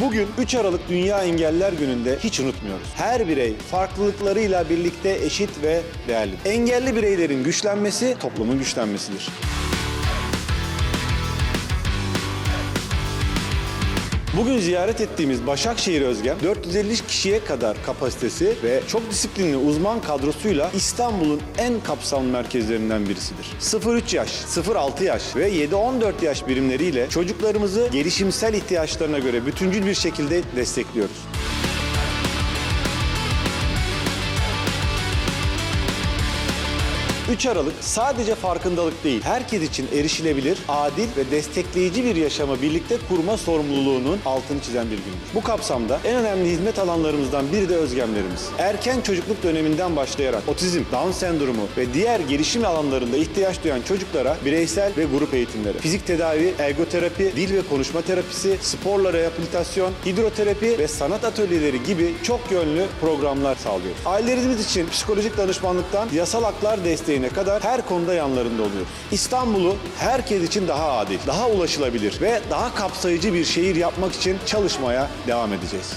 Bugün 3 Aralık Dünya Engelliler Günü'nde hiç unutmuyoruz. Her birey farklılıklarıyla birlikte eşit ve değerli. Engelli bireylerin güçlenmesi toplumun güçlenmesidir. Bugün ziyaret ettiğimiz Başakşehir Özgem 450 kişiye kadar kapasitesi ve çok disiplinli uzman kadrosuyla İstanbul'un en kapsamlı merkezlerinden birisidir. 0-3 yaş, 0-6 yaş ve 7-14 yaş birimleriyle çocuklarımızı gelişimsel ihtiyaçlarına göre bütüncül bir şekilde destekliyoruz. ...3 Aralık sadece farkındalık değil, herkes için erişilebilir, adil ve destekleyici bir yaşamı birlikte kurma sorumluluğunun altını çizen bir gündür. Bu kapsamda en önemli hizmet alanlarımızdan biri de özgemlerimiz. Erken çocukluk döneminden başlayarak otizm, Down sendromu ve diğer gelişim alanlarında ihtiyaç duyan çocuklara bireysel ve grup eğitimleri, fizik tedavi, ergoterapi, dil ve konuşma terapisi, sporla rehabilitasyon, hidroterapi ve sanat atölyeleri gibi çok yönlü programlar sağlıyoruz. Ailelerimiz için psikolojik danışmanlıktan yasal haklar desteğine kadar her konuda yanlarında oluyoruz. İstanbul'u herkes için daha adil, daha ulaşılabilir ve daha kapsayıcı bir şehir yapmak için çalışmaya devam edeceğiz.